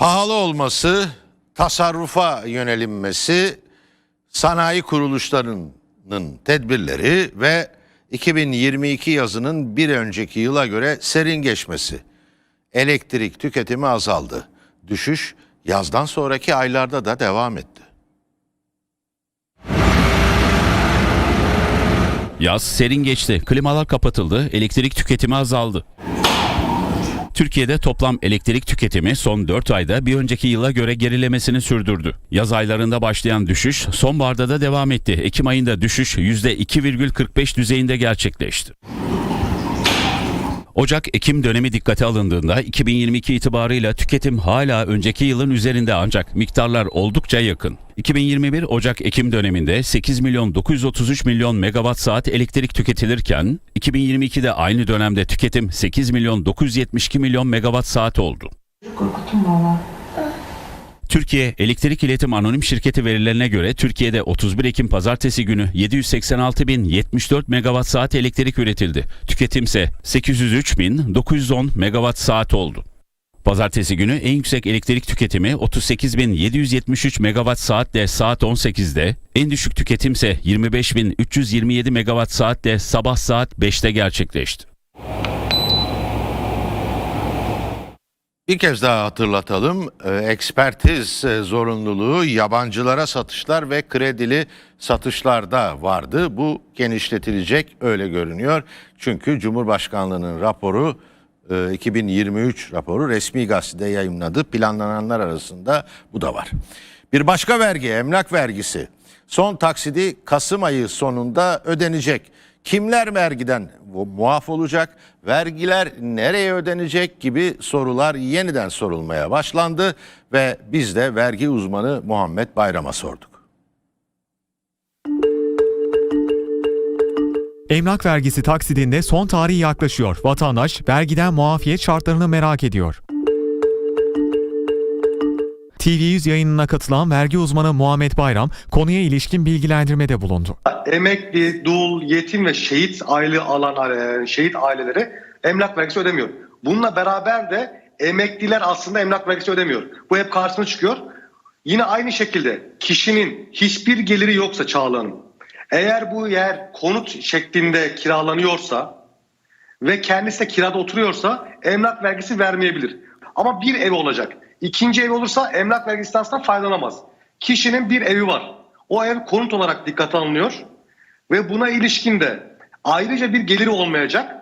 Pahalı olması, tasarrufa yönelinmesi, sanayi kuruluşlarının tedbirleri ve 2022 yazının bir önceki yıla göre serin geçmesi. Elektrik tüketimi azaldı. Düşüş yazdan sonraki aylarda da devam etti. Yaz serin geçti. Klimalar kapatıldı. Elektrik tüketimi azaldı. Türkiye'de toplam elektrik tüketimi son 4 ayda bir önceki yıla göre gerilemesini sürdürdü. Yaz aylarında başlayan düşüş sonbaharda da devam etti. Ekim ayında düşüş %2,45 düzeyinde gerçekleşti. Ocak-Ekim dönemi dikkate alındığında 2022 itibarıyla tüketim hala önceki yılın üzerinde ancak miktarlar oldukça yakın. 2021 Ocak-Ekim döneminde 8 milyon 933 milyon megawatt saat elektrik tüketilirken 2022'de aynı dönemde tüketim 8 milyon 972 milyon megawatt saat oldu. Korkutun valla. Türkiye Elektrik İletim Anonim Şirketi verilerine göre Türkiye'de 31 Ekim pazartesi günü 786.074 megawatt saat elektrik üretildi. Tüketimse 803.910 megawatt saat oldu. Pazartesi günü en yüksek elektrik tüketimi 38.773 megawatt saatle saat 18'de, en düşük tüketimse 25.327 megawatt saatle sabah saat 5'te gerçekleşti. Bir kez daha hatırlatalım. Ee, Ekspertiz e, zorunluluğu yabancılara satışlar ve kredili satışlarda vardı. Bu genişletilecek öyle görünüyor. Çünkü Cumhurbaşkanlığının raporu e, 2023 raporu resmi gazetede yayımladı. Planlananlar arasında bu da var. Bir başka vergi emlak vergisi. Son taksidi Kasım ayı sonunda ödenecek. Kimler vergiden mu- muaf olacak? Vergiler nereye ödenecek gibi sorular yeniden sorulmaya başlandı ve biz de vergi uzmanı Muhammed Bayram'a sorduk. Emlak vergisi taksidinde son tarihi yaklaşıyor. Vatandaş vergiden muafiyet şartlarını merak ediyor. TV100 yayınına katılan vergi uzmanı Muhammed Bayram konuya ilişkin bilgilendirmede bulundu. emekli, dul, yetim ve şehit aile alan e, şehit aileleri emlak vergisi ödemiyor. Bununla beraber de emekliler aslında emlak vergisi ödemiyor. Bu hep karşısına çıkıyor. Yine aynı şekilde kişinin hiçbir geliri yoksa Çağla'nın eğer bu yer konut şeklinde kiralanıyorsa ve kendisi de kirada oturuyorsa emlak vergisi vermeyebilir. Ama bir ev olacak. İkinci ev olursa emlak vergisi aslında faydalanamaz. Kişinin bir evi var. O ev konut olarak dikkate alınıyor ve buna ilişkin de ayrıca bir geliri olmayacak.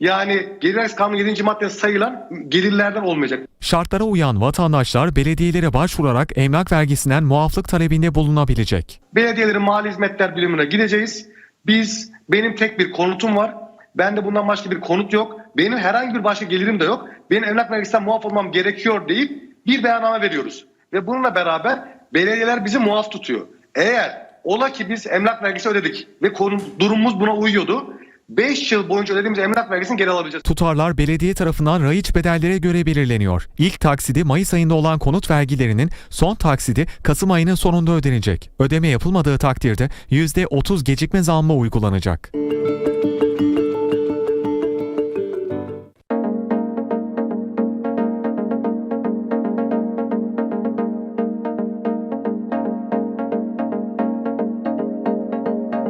Yani Gelir Vergisi Kanunu 7. maddede sayılan gelirlerden olmayacak. Şartlara uyan vatandaşlar belediyelere başvurarak emlak vergisinden muaflık talebinde bulunabilecek. Belediyelerin mali hizmetler birimine gideceğiz. Biz benim tek bir konutum var. Bende bundan başka bir konut yok. Benim herhangi bir başka gelirim de yok. Benim emlak vergisinden muaf olmam gerekiyor deyip bir beyanname veriyoruz. Ve bununla beraber belediyeler bizi muaf tutuyor. Eğer ola ki biz emlak vergisi ödedik ve durumumuz buna uyuyordu. 5 yıl boyunca ödediğimiz emlak vergisini geri alabileceğiz. Tutarlar belediye tarafından raiç bedellere göre belirleniyor. İlk taksidi Mayıs ayında olan konut vergilerinin son taksidi Kasım ayının sonunda ödenecek. Ödeme yapılmadığı takdirde %30 gecikme zammı uygulanacak.